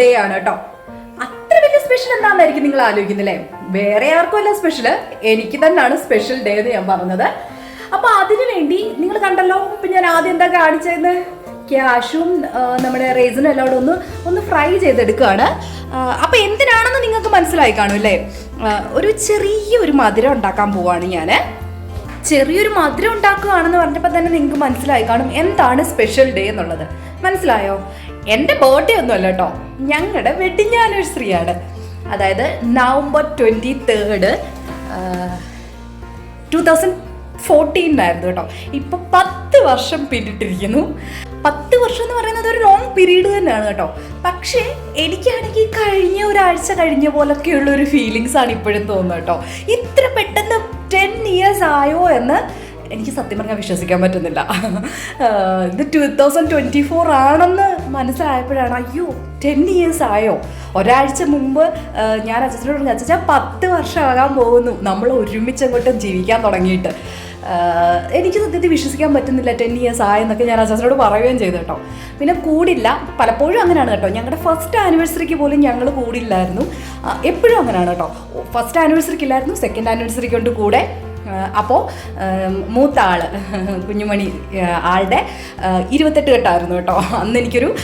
Day ആണ് കേട്ടോ. അത്ര വലിയ സ്പെഷ്യൽ എന്താണെന്നായിരിക്കും നിങ്ങൾ ആലോചിക്കുന്നില്ലേ? വേറെ ആർക്കും അല്ല സ്പെഷ്യൽ എനിക്ക് തന്നെയാണ് സ്പെഷ്യൽ ഡേ എന്ന് ഞാൻ പറഞ്ഞത്. അപ്പൊ അതിനു വേണ്ടി നിങ്ങൾ കണ്ടല്ലോ ഇപ്പൊ ഞാൻ ആദ്യം എന്താ കാണിച്ചതെന്ന്? ക്യാഷും നമ്മുടെ റേസിനും എല്ലാം കൂടെ ഒന്ന് ഒന്ന് ഫ്രൈ ചെയ്തെടുക്കുകയാണ്. ആ, അപ്പൊ എന്തിനാണെന്ന് നിങ്ങൾക്ക് മനസ്സിലായി കാണും അല്ലേ? ഒരു ചെറിയ ഒരു മധുരം ഉണ്ടാക്കാൻ പോവാണ് ഞാൻ ചെറിയൊരു മധുരം ഉണ്ടാക്കുകയാണെന്ന് പറഞ്ഞപ്പോൾ തന്നെ നിങ്ങൾക്ക് മനസ്സിലായി. കാണും എന്താണ് സ്പെഷ്യൽ ഡേ എന്നുള്ളത്. മനസ്സിലായോ? എന്റെ ബർത്ത്ഡേ ഒന്നുമല്ല കേട്ടോ. ഞങ്ങളുടെ വെഡിങ് ആനിവേഴ്സറി ആണ്. അതായത് November twenty third two thousand ഫോർട്ടീനായിരുന്നു കേട്ടോ. ഇപ്പൊ പത്ത് വർഷം പിന്നിട്ടിരിക്കുന്നു. പത്ത് വർഷം എന്ന് പറയുന്നത് ഒരു ലോങ് പീരീഡ് തന്നെയാണ് കേട്ടോ. പക്ഷേ എനിക്കാണെങ്കിൽ കഴിഞ്ഞ ഒരാഴ്ച കഴിഞ്ഞ പോലൊക്കെയുള്ള ഒരു ഫീലിങ്സ് ആണ് ഇപ്പോഴും തോന്നുന്നത് കേട്ടോ. ഇത്ര ആയോ എന്ന് എനിക്ക് സത്യം പറഞ്ഞാൽ വിശ്വസിക്കാൻ പറ്റുന്നില്ല. ഇത് ടു തൗസൻഡ് ട്വന്റി ഫോർ ആണെന്ന് മനസ്സിലായപ്പോഴാണ് അയ്യോ ടെൻ ഇയേഴ്സ് ആയോ? ഒരാഴ്ച മുമ്പ് ഞാൻ അച്ഛനോട് പറഞ്ഞു അച്ഛാ പത്ത് വർഷമാകാൻ പോകുന്നു. നമ്മൾ ഒരുമിച്ച് അങ്ങോട്ട് ജീവിക്കാൻ തുടങ്ങിയിട്ട്. എനിക്ക് സത്യത്തിൽ വിശ്വസിക്കാൻ പറ്റുന്നില്ല ടെൻ ഇയേഴ്സ് ആയെന്നൊക്കെ ഞാൻ അച്ഛനോട് പറയുകയും ചെയ്തു കേട്ടോ. പിന്നെ കൂടില്ല. പലപ്പോഴും അങ്ങനെയാണ് കേട്ടോ. ഞങ്ങളുടെ ഫസ്റ്റ് ആനിവേഴ്സറിക്ക് പോലും ഞങ്ങൾ കൂടില്ലായിരുന്നു. എപ്പോഴും അങ്ങനെയാണ് കേട്ടോ. ഫസ്റ്റ് ആനിവേഴ്സറിക്ക് ഇല്ലായിരുന്നു. സെക്കൻഡ് ആനിവേഴ്സറിക്ക് കൊണ്ട് കൂടെ അപ്പോൾ മൂത്ത ആൾ കുഞ്ഞുമണി ആളുടെ ഇരുപത്തെട്ട് കെട്ടായിരുന്നു കേട്ടോ. അന്ന് എനിക്കൊരു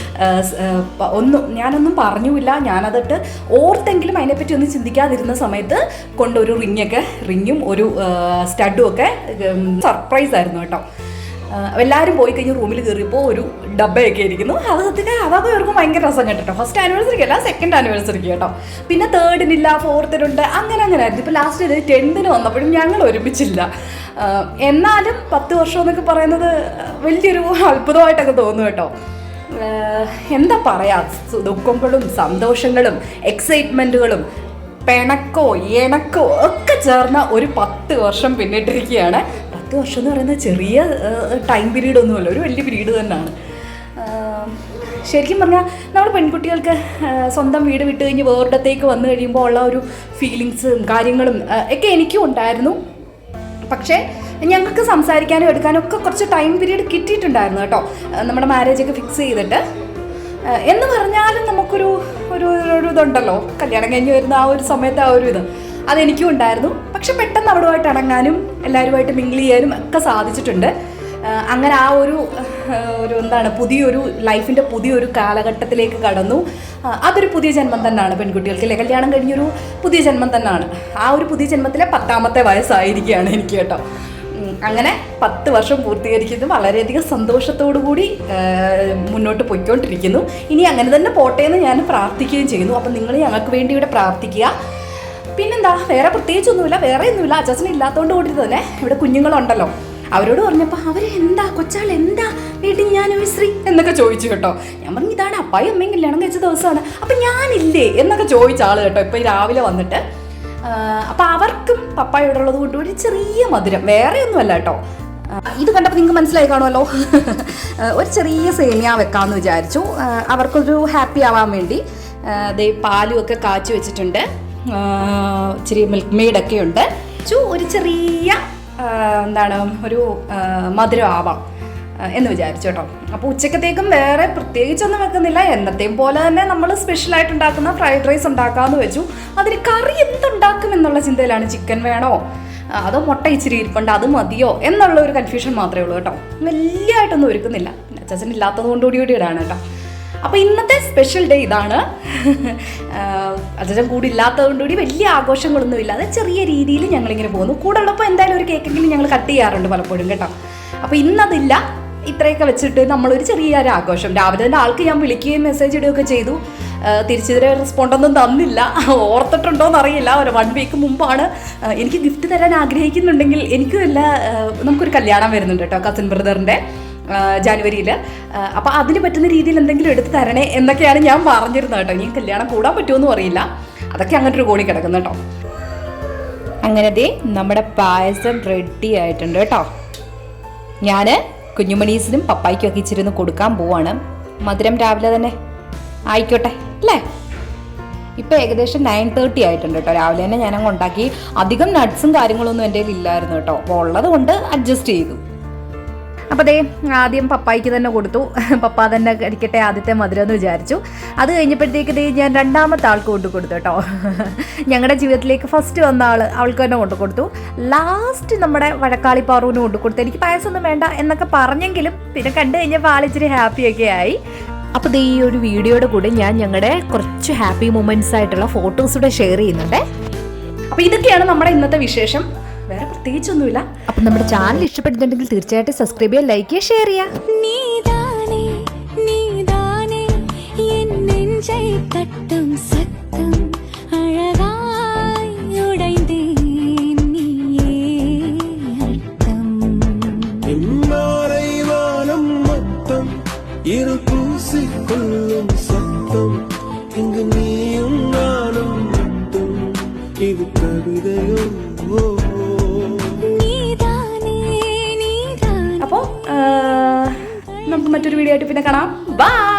ഒന്നും ഞാനൊന്നും പറഞ്ഞുമില്ല ഞാനതിട്ട് ഓർത്തെങ്കിലും അതിനെപ്പറ്റി ഒന്നും ചിന്തിക്കാതിരുന്ന സമയത്ത് കൊണ്ടൊരു റിങ്ങൊക്കെ റിങ്ങും ഒരു സ്റ്റഡും ഒക്കെ സർപ്രൈസ് ആയിരുന്നു കേട്ടോ. എല്ലാവരും പോയി കഴിഞ്ഞ് റൂമിൽ കയറിയപ്പോൾ ഒരു ഡബ്ബയൊക്കെ ഇരിക്കുന്നു അത് സത്യത്തിൽ അതൊക്കെ ഇവർക്ക് ഭയങ്കര രസം കേട്ടോ ഫസ്റ്റ് ആനിവേഴ്സറിക്ക് അല്ല സെക്കൻഡ് ആനിവേഴ്സറിക്ക് കേട്ടോ. പിന്നെ തേർഡിനില്ല ഫോർത്തിനുണ്ട് അങ്ങനെ അങ്ങനെ ആയിരുന്നു. ഇപ്പോൾ ലാസ്റ്റ് ഇത് ടെൻത്തിന് വന്നപ്പോഴും ഞങ്ങൾ ഒരുമിച്ചില്ല. എന്നാലും പത്ത് വർഷം എന്നൊക്കെ പറയുന്നത് വലിയൊരു അത്ഭുതമായിട്ടൊക്കെ തോന്നുന്നു കേട്ടോ. എന്താ പറയാ? ദുഃഖങ്ങളും സന്തോഷങ്ങളും എക്സൈറ്റ്മെന്റുകളും പിണക്കോ ഇണക്കോ ഒക്കെ ചേർന്ന ഒരു പത്ത് വർഷം പിന്നിട്ടിരിക്കുകയാണ്. പത്ത് വർഷം എന്ന് പറയുന്നത് ചെറിയ ടൈം പീരീഡ് ഒന്നുമല്ല ഒരു വലിയ പീരീഡ് തന്നെയാണ്. ശരിക്കും പറഞ്ഞാൽ നമ്മൾ പെൺകുട്ടികൾക്ക് സ്വന്തം വീട് വിട്ട് കഴിഞ്ഞ് വേറിടത്തേക്ക് വന്നു കഴിയുമ്പോൾ ഉള്ള ഒരു ഫീലിങ്സും കാര്യങ്ങളും ഒക്കെ എനിക്കും ഉണ്ടായിരുന്നു. പക്ഷേ ഞങ്ങൾക്ക് സംസാരിക്കാനും എടുക്കാനും ഒക്കെ കുറച്ച് ടൈം പീരീഡ് കിട്ടിയിട്ടുണ്ടായിരുന്നു കേട്ടോ. നമ്മുടെ മാരേജ് ഒക്കെ ഫിക്സ് ചെയ്തിട്ട്. എന്ന് പറഞ്ഞാലും നമുക്കൊരു ഒരു ഒരു ഇതുണ്ടല്ലോ. കല്യാണം കഴിഞ്ഞ് വരുന്ന ആ ഒരു സമയത്ത് ആ ഒരു ഇത്. അതെനിക്കും ഉണ്ടായിരുന്നു. പക്ഷെ പെട്ടെന്ന് അവിടുമായിട്ട് ഇണങ്ങാനും എല്ലാവരുമായിട്ട് മിങ്കിൾ ചെയ്യാനും ഒക്കെ സാധിച്ചിട്ടുണ്ട്. അങ്ങനെ ആ ഒരു ഒരു എന്താണ് പുതിയൊരു ലൈഫിന്റെ പുതിയൊരു കാലഘട്ടത്തിലേക്ക് കടന്നു. അതൊരു പുതിയ ജന്മം തന്നെയാണ് പെൺകുട്ടികൾക്ക് അല്ലെ? കല്യാണം കഴിഞ്ഞൊരു പുതിയ ജന്മം തന്നെയാണ് ആ ഒരു പുതിയ ജന്മത്തിലെ പത്താമത്തെ വയസ്സായിരിക്കുകയാണ് എനിക്ക് കേട്ടോ. അങ്ങനെ പത്ത് വർഷം പൂർത്തീകരിക്കുന്നത് വളരെയധികം സന്തോഷത്തോടു കൂടി മുന്നോട്ട് പോയിക്കൊണ്ടിരിക്കുന്നു. ഇനി അങ്ങനെ തന്നെ പോട്ടെ എന്ന് ഞാൻ പ്രാർത്ഥിക്കുകയും ചെയ്യുന്നു. അപ്പം നിങ്ങൾ ഞങ്ങൾക്ക് വേണ്ടി ഇവിടെ പ്രാർത്ഥിക്കുക. പിന്നെന്താ വേറെ പ്രത്യേകിച്ചൊന്നുമില്ല. വേറെ ഒന്നുമില്ല. അച്ഛൻ ഇല്ലാത്തതുകൊണ്ട് കൂടി തന്നെ ഇവിടെ കുഞ്ഞുങ്ങളുണ്ടല്ലോ. അവരോട് പറഞ്ഞപ്പോൾ അവർ എന്താ? കൊച്ചാൾ എന്താ? വീട്ടിൽ ഞാൻ ഒരു ശ്രീ എന്നൊക്കെ ചോദിച്ചു കേട്ടോ. ഞാൻ പറഞ്ഞു ഇതാണ് അപ്പായും അമ്മയും കല്യാണം കഴിച്ച ദിവസമാണ്. അപ്പം ഞാനില്ലേ? എന്നൊക്കെ ചോദിച്ച ആൾ കേട്ടോ. ഇപ്പം രാവിലെ വന്നിട്ട്. അപ്പം അവർക്കും പപ്പായോടുള്ളത് കൊണ്ട് ഒരു ചെറിയ മധുരം. വേറെ ഒന്നുമല്ല കേട്ടോ. ഇത് കണ്ടപ്പോൾ നിങ്ങൾക്ക് മനസ്സിലായി കാണുമല്ലോ. ഒരു ചെറിയ സേമിയ വെക്കാമെന്ന് വിചാരിച്ചു. അവർക്കൊരു ഹാപ്പി ആവാൻ വേണ്ടി ദേ പാലും ഒക്കെ കാച്ചി വെച്ചിട്ടുണ്ട്. ഇച്ചിരി മിൽക്ക് മെയ്ഡൊക്കെ ഉണ്ട്. ഒരു ചെറിയ എന്താണ് ഒരു മധുര ആവാം എന്ന് വിചാരിച്ചു കേട്ടോ. അപ്പോൾ ഉച്ചക്കത്തേക്കും വേറെ പ്രത്യേകിച്ചൊന്നും വെക്കുന്നില്ല. എന്നത്തെയും പോലെ തന്നെ നമ്മൾ സ്പെഷ്യലായിട്ട് ഉണ്ടാക്കുന്ന ഫ്രൈഡ് റൈസ് ഉണ്ടാക്കാമെന്ന് വെച്ചു. അതിന് കറി എന്തുണ്ടാക്കും എന്നുള്ള ചിന്തയിലാണ് ചിക്കൻ വേണോ? അതോ മുട്ട ഇച്ചിരി ഇരിപ്പുണ്ട് അത് മതിയോ? എന്നുള്ള ഒരു കൺഫ്യൂഷൻ മാത്രമേ ഉള്ളൂ കേട്ടോ. വലിയതായിട്ടൊന്നും ഒരുക്കുന്നില്ല. അച്ഛൻ ഇല്ലാത്തത് കൊണ്ട് കൂടി കൂടി ഇടാണ് കേട്ടോ. അപ്പോൾ ഇന്നത്തെ സ്പെഷ്യൽ ഡേ ഇതാണ്. അച്ഛൻ കൂടി ഇല്ലാത്തത് കൊണ്ട് കൂടി വലിയ ആഘോഷങ്ങളൊന്നും ഇല്ലാതെ ചെറിയ രീതിയിൽ ഞങ്ങളിങ്ങനെ പോകുന്നു. കൂടെ ഉള്ളപ്പോൾ എന്തായാലും ഒരു കേക്കെങ്കിലും ഞങ്ങൾ കട്ട് ചെയ്യാറുണ്ട് പലപ്പോഴും കേട്ടോ. അപ്പോൾ ഇന്നതില്ല. ഇത്രയൊക്കെ വെച്ചിട്ട് നമ്മളൊരു ചെറിയ ഒരു ആഘോഷം. രാവിലെ തന്നെ ആൾക്ക് ഞാൻ വിളിക്കുകയും മെസ്സേജ് ഇടുകയൊക്കെ ചെയ്തു. തിരിച്ചു തിരിച്ചിതിരെ റെസ്പോണ്ടൊന്നും തന്നില്ല. ഓർത്തിട്ടുണ്ടോ എന്നറിയില്ല ഒരു വൺ വീക്ക് മുമ്പാണ്. എനിക്ക് ഗിഫ്റ്റ് തരാൻ ആഗ്രഹിക്കുന്നുണ്ടെങ്കിൽ എനിക്കും എല്ലാ നമുക്കൊരു കല്യാണം വരുന്നുണ്ട് കേട്ടോ കസിൻ ബ്രദറിന്റെ ജാനുവരിയിൽ അപ്പോൾ അതിന് പറ്റുന്ന രീതിയിൽ എന്തെങ്കിലും എടുത്ത് തരണേ എന്നൊക്കെയാണ് ഞാൻ പറഞ്ഞിരുന്നത് കേട്ടോ. ഇനി കല്യാണം കൂടാൻ പറ്റുമെന്നും അറിയില്ല. അതൊക്കെ അങ്ങനെ ഒരു കോണി കിടക്കുന്നു കേട്ടോ. അങ്ങനെ ദേ നമ്മുടെ പായസം റെഡി ആയിട്ടുണ്ട് കേട്ടോ. ഞാൻ കുഞ്ഞുമണീസിനും പപ്പായ്ക്കും ഒക്കെ ഇച്ചിരി കൊടുക്കാൻ പോവാണ്. മധുരം രാവിലെ തന്നെ. ആയിക്കോട്ടെ അല്ലേ? ഇപ്പോൾ ഏകദേശം നയൻ തേർട്ടി ആയിട്ടുണ്ട് കേട്ടോ. രാവിലെ തന്നെ ഞാൻ അങ്ങ് ഉണ്ടാക്കി. അധികം നട്ട്സും കാര്യങ്ങളൊന്നും എന്റെ കയ്യിൽ ഇല്ലായിരുന്നു കേട്ടോ. അപ്പോൾ ഉള്ളത് കൊണ്ട് അഡ്ജസ്റ്റ് ചെയ്തു. അപ്പോൾ അതേ ആദ്യം പപ്പായ്ക്ക് തന്നെ കൊടുത്തു. പപ്പ തന്നെ കഴിക്കട്ടെ ആദ്യത്തെ മധുരം എന്ന് വിചാരിച്ചു. അത് കഴിഞ്ഞപ്പോഴത്തേക്ക് ഞാൻ രണ്ടാമത്തെ ആൾക്ക് കൊണ്ടു കൊടുത്തു കേട്ടോ. ഞങ്ങളുടെ ജീവിതത്തിലേക്ക് ഫസ്റ്റ് വന്ന ആൾ അവൾക്ക് തന്നെ കൊണ്ടു കൊടുത്തു. ലാസ്റ്റ് നമ്മുടെ വഴക്കാളി പാറുവിന് കൊണ്ടു കൊടുത്തു. എനിക്ക് പായസമൊന്നും വേണ്ട എന്നൊക്കെ പറഞ്ഞെങ്കിലും പിന്നെ കണ്ടു കഴിഞ്ഞപ്പോൾ ആളിച്ചിരി ഹാപ്പിയൊക്കെ ആയി. അപ്പോൾ ഈ ഒരു വീഡിയോയുടെ കൂടെ ഞാൻ ഞങ്ങളുടെ കുറച്ച് ഹാപ്പി മൊമെന്റ്സ് ആയിട്ടുള്ള ഫോട്ടോസ് കൂടെ ഷെയർ ചെയ്യുന്നുണ്ട്. അപ്പോൾ ഇതൊക്കെയാണ് നമ്മുടെ ഇന്നത്തെ വിശേഷം. വേറെ പ്രത്യേകിച്ചൊന്നുമില്ല അപ്പം നമ്മുടെ ചാനൽ ഇഷ്ടപ്പെട്ടിട്ടുണ്ടെങ്കിൽ തീർച്ചയായിട്ടും സബ്സ്ക്രൈബ് ചെയ്യുക ലൈക്ക് ചെയ്യുക ഷെയർ ചെയ്യുക நீதானே நீதானே என் நெஞ்சை தட்டும் சத்தம் அழகாய் உடைந்தேன் நீயே அர்த்தம் இம்மாறை வானம் மொத்தம் இரு பூசிக்கொள்ளும் சத்தம் இங்கு நீயும் நானும் மட்டும் இது கவிதையோ നമുക്ക് മറ്റൊരു വീഡിയോ ആയിട്ട് പിന്നെ കാണാം. ബൈ